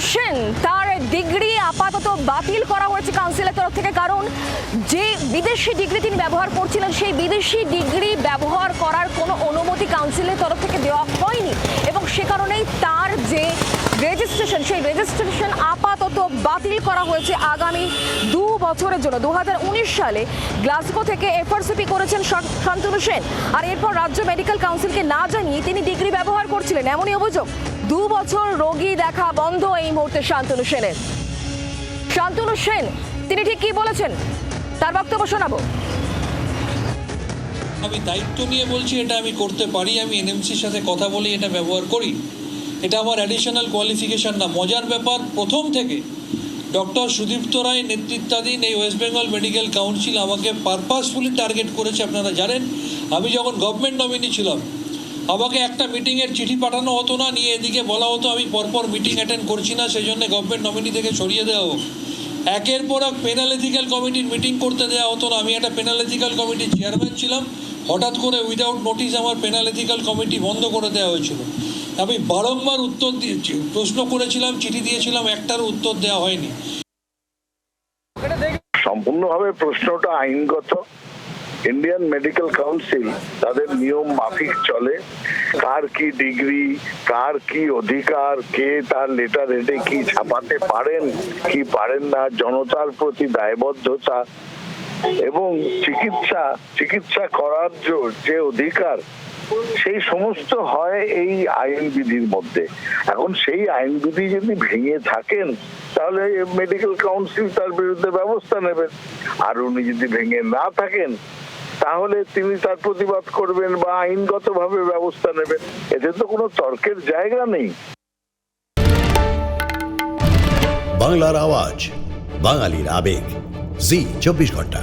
সেন তার ডিগ্রি আপাতত বাতিল করা হয়েছে কাউন্সিলের তরফ থেকে। কারণ যে বিদেশি ডিগ্রি তিনি ব্যবহার করছিলেন, সেই বিদেশি ডিগ্রি ব্যবহার করার কোনো অনুমতি কাউন্সিলের তরফ থেকে দেওয়া হয়নি। এবং সে কারণেই তার যে রেজিস্ট্রেশন সেই রেজিস্ট্রেশন আপাতত বাতিল করা হয়েছে আগামী দু বছরের জন্য। দু হাজার উনিশ সালে গ্লাসগো থেকে এফআরসিপি করেছেন শান- শান্তনু সেন। আর এরপর রাজ্য মেডিকেল কাউন্সিলকে না জানিয়ে তিনি ডিগ্রি ব্যবহার করছিলেন। এমনই অভিযোগ দু বছর রোগী দেখা বন্ধ এই মুহূর্তে শান্তনু সেনের। শান্তনু সেন, তিনি ঠিক কি বলেছেন? তার বক্তব্য শোনাবো। আমি দায়িত্ব নিয়ে বলছি, এটা আমি করতে পারি, আমি এনএমসির সাথে কথা বলে, এটা ব্যবহার করি। এটা আমার অ্যাডিশনাল কোয়ালিফিকেশন না, মজার ব্যাপার, প্রথম থেকে ডক্টর সুদীপ্ত রায় নেতৃত্বাধীন এই ওয়েস্ট বেঙ্গল মেডিকেল কাউন্সিল আমাকে পারপাসফুলি টার্গেট করেছে, আপনারা জানেন। আমি যখন গভর্নমেন্ট নমিনি ছিলাম আমাকে একটা মিটিংয়ের চিঠি পাঠানো হতো না, নিয়ে এদিকে বলা হতো, আমি পরপর মিটিং অ্যাটেন্ড করছি না সেই জন্য গভর্নমেন্ট নমিনি থেকে সরিয়ে দেওয়া হোক। একের পর এক পেনালিথিক্যাল কমিটির মিটিং করতে দেওয়া হতো না। আমি একটা পেনালিথিক্যাল কমিটির চেয়ারম্যান ছিলাম। হঠাৎ করে উইদাউট নোটিস আমার পেনালিথিক্যাল কমিটি বন্ধ করে দেওয়া হয়েছিল। আমি বারংবার উত্তর দিয়েছি প্রশ্ন করেছিলাম, চিঠি দিয়েছিলাম, একটারও উত্তর দেওয়া হয়নি। সম্পূর্ণভাবে প্রশ্নটা আইনগত। ইন্ডিয়ান মেডিকেল কাউন্সিল তাদের নিয়ম মাফিক চলে। কার কি ডিগ্রি কার কি অধিকার, কে তার লেটার হেডে কি ছাপাতে পারেন, কি পারেন না, জনতার প্রতি দায়বদ্ধতা এবং চিকিৎসা চিকিৎসা করার যে- অধিকার, সেই সমস্ত হয় এই আইন বিধির মধ্যে। এখন সেই আইন বিধি যদি ভেঙে থাকেন, তাহলে মেডিকেল কাউন্সিল তার বিরুদ্ধে ব্যবস্থা নেবেন। আর উনি যদি ভেঙে না থাকেন তাহলে তিনি তার প্রতিবাদ করবেন বা আইনগতভাবে ব্যবস্থা নেবেন। এতে তো কোনো তর্কের জায়গা নেই। বাংলার আওয়াজ, বাঙালির আবেগ। জি, চব্বিশ ঘণ্টা।